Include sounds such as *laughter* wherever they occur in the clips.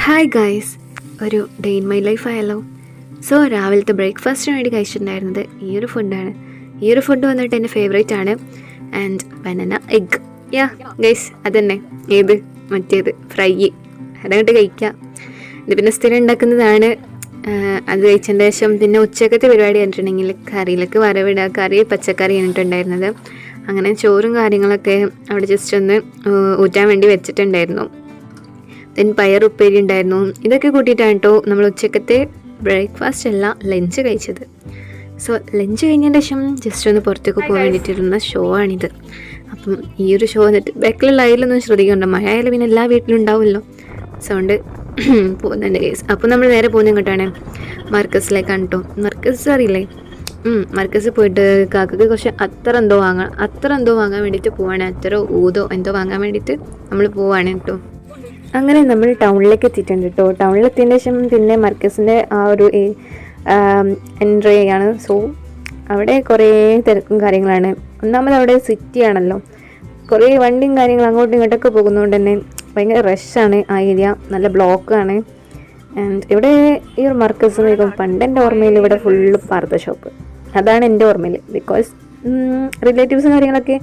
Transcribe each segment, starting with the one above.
Hi guys ഒരു day in my life ആയല്ലോ. So രാവിലത്തെ ബ്രേക്ക്ഫാസ്റ്റിന് വേണ്ടി കഴിച്ചിട്ടുണ്ടായിരുന്നത് ഈ ഒരു ഫുഡാണ് ഈ ഒരു ഫുഡ് വന്നിട്ട് എന്റെ ഫേവറേറ്റ് ആണ്. And banana egg yeah guys അതന്നെ. ഏത്? മറ്റേത്. ഫ്രൈ അതങ്ങോട്ട് കഴിക്കാം. ഇത് പിന്നെ സ്ഥിരം ഉണ്ടാക്കുന്നതാണ്. അത് കഴിച്ചതിന് ശേഷം പിന്നെ ഉച്ചക്കത്തെ പരിപാടി കണ്ടിട്ടുണ്ടെങ്കിൽ കറിയിലേക്ക് വരവിടുക കറി പച്ചക്കറി കഴിഞ്ഞിട്ടുണ്ടായിരുന്നത് അങ്ങനെ ചോറും കാര്യങ്ങളൊക്കെ അവിടെ ജസ്റ്റ് ഒന്ന് ഊറ്റാൻ വേണ്ടി വെച്ചിട്ടുണ്ടായിരുന്നു. ദെൻ പയർ ഉപ്പേരി ഉണ്ടായിരുന്നു. ഇതൊക്കെ കൂട്ടിയിട്ടാണ് കേട്ടോ നമ്മൾ ഉച്ചക്കത്തെ ബ്രേക്ക്ഫാസ്റ്റ് അല്ല ലഞ്ച് കഴിച്ചത്. സോ ലഞ്ച് കഴിഞ്ഞതിന് ശേഷം ജസ്റ്റ് ഒന്ന് പുറത്തേക്ക് പോകാൻ വേണ്ടിയിട്ടിരുന്ന ഷോ ആണിത്. അപ്പം ഈ ഒരു ഷോ വന്നിട്ട് ബാക്കിലുള്ള അയലൊന്നും ശ്രദ്ധിക്കണ്ട. മഴ ആയാലും പിന്നെ എല്ലാ വീട്ടിലും ഉണ്ടാവുമല്ലോ. സോ ഉണ്ട് *clears throat* പോകുന്നുണ്ട് കേസ് അപ്പോൾ നമ്മൾ നേരെ പോകുന്ന ഇങ്ങോട്ടാണ് മർക്കസിലേക്കാണ് കേട്ടോ മർക്കസ് അറിയില്ലേ? മർക്കസിൽ പോയിട്ട് കാക്കക്ക് കുറച്ച് അത്ര എന്തോ വാങ്ങാൻ അത്ര എന്തോ വാങ്ങാൻ വേണ്ടിയിട്ട് പോവാണ്. അത്ര ഊതോ എന്തോ വാങ്ങാൻ വേണ്ടിയിട്ട് നമ്മൾ പോവാണ് കേട്ടോ അങ്ങനെ നമ്മൾ ടൗണിലേക്ക് എത്തിയിട്ടുണ്ട് കേട്ടോ ടൗണിൽ എത്തിയതിന് ശേഷം പിന്നെ മർക്കസിന്റെ ആ ഒരു എൻട്രി ആണ്. സോ അവിടെ കുറേ തിരക്കും കാര്യങ്ങളാണ്. ഒന്നാമത് അവിടെ സിറ്റി ആണല്ലോ. കുറേ വണ്ടിയും കാര്യങ്ങളും അങ്ങോട്ടും ഇങ്ങോട്ടൊക്കെ പോകുന്നതുകൊണ്ട് തന്നെ ഭയങ്കര റഷാണ് ആ ഏരിയ നല്ല ബ്ലോക്കാണ് ആൻഡ് ഇവിടെ ഈ ഒരു മർക്കസ് നോക്കും പണ്ട് എന്റെ ഓർമ്മയിൽ ഇവിടെ ഫുള്ള് പർദ്ദ ഷോപ്പ് അതാണ് എന്റെ ഓർമ്മയിൽ. ബിക്കോസ് റിലേറ്റീവ്സും കാര്യങ്ങളൊക്കെ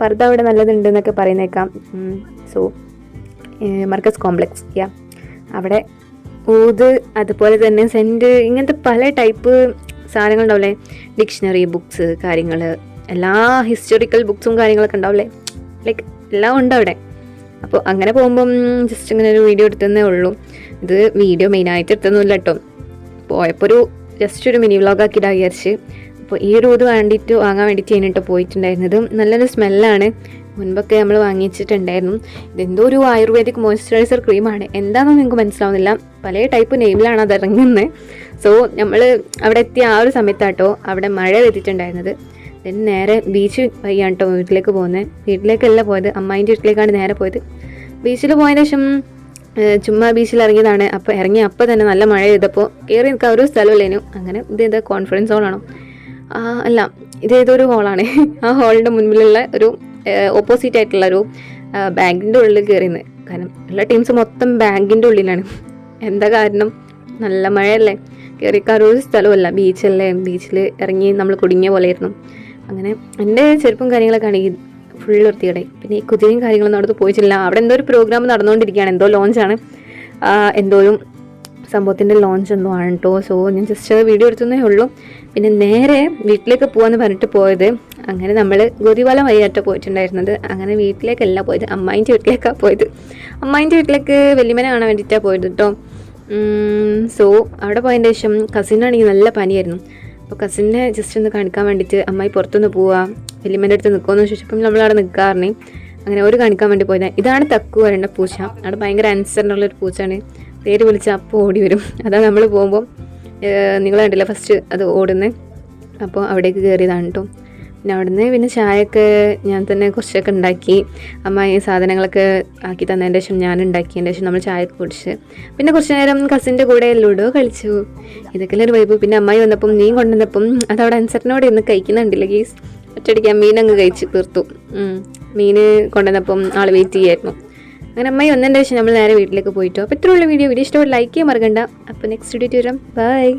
പർദ്ദ അവിടെ നല്ലതുണ്ട് എന്നൊക്കെ പറയുന്നേക്കാം. സോ മർക്കസ് കോംപ്ലക്സ് യാ അവിടെ ഊത് അതുപോലെ തന്നെ സെന്റ് ഇങ്ങനത്തെ പല ടൈപ്പ് സാധനങ്ങളുണ്ടാവില്ലേ ഡിക്ഷണറി ബുക്സ് കാര്യങ്ങൾ എല്ലാ ഹിസ്റ്റോറിക്കൽ ബുക്സും കാര്യങ്ങളൊക്കെ ഉണ്ടാവില്ലേ ലൈക്ക് എല്ലാം ഉണ്ട് അവിടെ. അപ്പോൾ അങ്ങനെ പോകുമ്പം ജസ്റ്റ് ഇങ്ങനെ ഒരു വീഡിയോ എടുത്തതേ ഉള്ളൂ. ഇത് വീഡിയോ മെയിനായിട്ട് എടുത്തൊന്നുമില്ല കേട്ടോ. പോയപ്പോൾ ഒരു ജസ്റ്റ് ഒരു മിനി വ്ളോഗ് ആക്കിയിട്ടാണ് വിചാരിച്ച്. അപ്പോൾ ഈ ഒരു ഇത് വേണ്ടിയിട്ട് വാങ്ങാൻ വേണ്ടിയിട്ട് ചെയ്തിട്ട് പോയിട്ടുണ്ടായിരുന്നത് നല്ലൊരു സ്മെല്ലാണ്. മുൻപൊക്കെ നമ്മൾ വാങ്ങിച്ചിട്ടുണ്ടായിരുന്നു. ഇതെന്തോ ഒരു ആയുർവേദിക് മോയ്സ്ചറൈസർ ക്രീമാണ്. എന്താണെന്ന് നിങ്ങൾക്ക് മനസ്സിലാവുന്നില്ല. പല ടൈപ്പ് നെയിമിലാണ് അത് ഇറങ്ങുന്നത് സോ നമ്മൾ അവിടെ എത്തിയ ആ ഒരു സമയത്താട്ടോ അവിടെ മഴ പെയ്തിട്ടുണ്ടായിരുന്നത്. ദെൻ നേരെ ബീച്ച് വഴിയാണ് കേട്ടോ വീട്ടിലേക്ക് പോകുന്നത് വീട്ടിലേക്കല്ല പോയത്. അമ്മായിന്റെ വീട്ടിലേക്കാണ് നേരെ പോയത്. ബീച്ചിൽ പോയതിന് ശേഷം ചുമ്മാ ബീച്ചിൽ ഇറങ്ങിയതാണ്. അപ്പോൾ ഇറങ്ങി അപ്പോൾ തന്നെ നല്ല മഴ ചെയ്തപ്പോൾ കയറി നിൽക്കാൻ ഒരു സ്ഥലമില്ലേനു അങ്ങനെ ഇത് എന്താ കോൺഫറൻസ് ഹോളാണോ ആ, അല്ല ഇത് ഏതൊരു ഹോളാണ് ആ ഹോളിന്റെ മുൻപിലുള്ള ഒരു ഓപ്പോസിറ്റ് ആയിട്ടുള്ള ഒരു ബാങ്കിന്റെ ഉള്ളിൽ കയറിയുന്നത് കാരണം എല്ലാ ടീംസ് മൊത്തം ബാങ്കിന്റെ ഉള്ളിലാണ്. എന്താ കാരണം? നല്ല മഴയല്ലേ? കയറിക്കാൻ ഒരു സ്ഥലമല്ല ബീച്ചല്ലേ ബീച്ചിൽ ഇറങ്ങി നമ്മൾ കുടുങ്ങിയ പോലെയായിരുന്നു. അങ്ങനെ എന്റെ ചെറുപ്പം കാര്യങ്ങളൊക്കെ ആണെങ്കിൽ ഫുൾ വൃത്തിയുടെ പിന്നെ ഈ കുതിരയും കാര്യങ്ങളൊന്നും അവിടുത്തെ പോയിട്ടില്ല. അവിടെ എന്തോ ഒരു പ്രോഗ്രാം നടന്നുകൊണ്ടിരിക്കുകയാണ്. എന്തോ ലോഞ്ചാണ് എന്തോരും സംഭവത്തിന്റെ ലോഞ്ച് ഒന്നും ആണ് കേട്ടോ സോ ഞാൻ ജസ്റ്റ് വീഡിയോ എടുത്തതേ ഉള്ളൂ. പിന്നെ നേരെ വീട്ടിലേക്ക് പോകാമെന്ന് പറഞ്ഞിട്ട് പോയത്. അങ്ങനെ നമ്മൾ ഗോതിവാല വഴിയായിട്ട് പോയിട്ടുണ്ടായിരുന്നത്. അങ്ങനെ വീട്ടിലേക്കല്ല പോയത്. അമ്മായിന്റെ വീട്ടിലേക്കാണ് പോയത്. അമ്മായിന്റെ വീട്ടിലേക്ക് വലിയമനെ കാണാൻ വേണ്ടിയിട്ടാണ് പോയത് കേട്ടോ സോ അവിടെ പോയതിന്റെ ശേഷം കസിനാണെങ്കിൽ നല്ല പനിയായിരുന്നു. അപ്പോൾ കസിനെ ജസ്റ്റ് ഒന്ന് കാണിക്കാൻ വേണ്ടിയിട്ട് അമ്മായി പുറത്തുനിന്ന് പോവാ. വലിയമ്മേന്റെ അടുത്ത് നിൽക്കുമെന്ന് ചോദിച്ചപ്പം നമ്മളവിടെ നിൽക്കാറുണ്ട് അങ്ങനെ ഒരു കാണിക്കാൻ വേണ്ടി പോയത്. ഇതാണ് തക്കു വരേണ്ട പൂച്ച. അവിടെ ഭയങ്കര ആൻസറിനുള്ള ഒരു പൂച്ചയാണ്. പേര് വിളിച്ചാൽ അപ്പോൾ ഓടി വരും. അതാ നമ്മൾ പോകുമ്പോൾ നിങ്ങൾ കണ്ടില്ല ഫസ്റ്റ് അത് ഓടുന്നത് അപ്പോൾ അവിടേക്ക് കയറിയതാണ് കേട്ടോ പിന്നെ അവിടുന്ന് പിന്നെ ചായയൊക്കെ ഞാൻ തന്നെ കുറച്ചൊക്കെ ഉണ്ടാക്കി. അമ്മ ഈ സാധനങ്ങളൊക്കെ ആക്കി തന്നതിന്റെ ശേഷം ഞാൻ ഉണ്ടാക്കിയതിന്റെ ശേഷം നമ്മൾ ചായ കുടിച്ച്. പിന്നെ കുറച്ച് നേരം കസിന്റെ കൂടെ ലുഡോ കളിച്ചു. ഇതൊക്കെ ഒരു വൈബ് പിന്നെ അമ്മായി വന്നപ്പം നീ കൊണ്ടുവന്നപ്പം അതവിടെ അൻസറിനോട് ഇന്ന് കഴിക്കുന്നുണ്ടല്ലോ ഗീസ് ഒറ്റയടിക്ക് മീൻ അങ്ങ് കഴിച്ച് തീർത്തു. മീൻ കൊണ്ടുവന്നപ്പം ആൾ വെയിറ്റ് ചെയ്യായിരുന്നു. അങ്ങനെ അമ്മയെ വന്നതിന്റെ ശേഷം നമ്മൾ നേരെ വീട്ടിലേക്ക് പോയിട്ടോ. അപ്പോൾ ഇത്രയുള്ള വീഡിയോ. വീഡിയോ ഇഷ്ടപ്പെട്ട ലൈക്ക് ചെയ്യാൻ മറക്കണ്ട. അപ്പോൾ നെക്സ്റ്റ് വീഡിയോ വരാം. ബൈ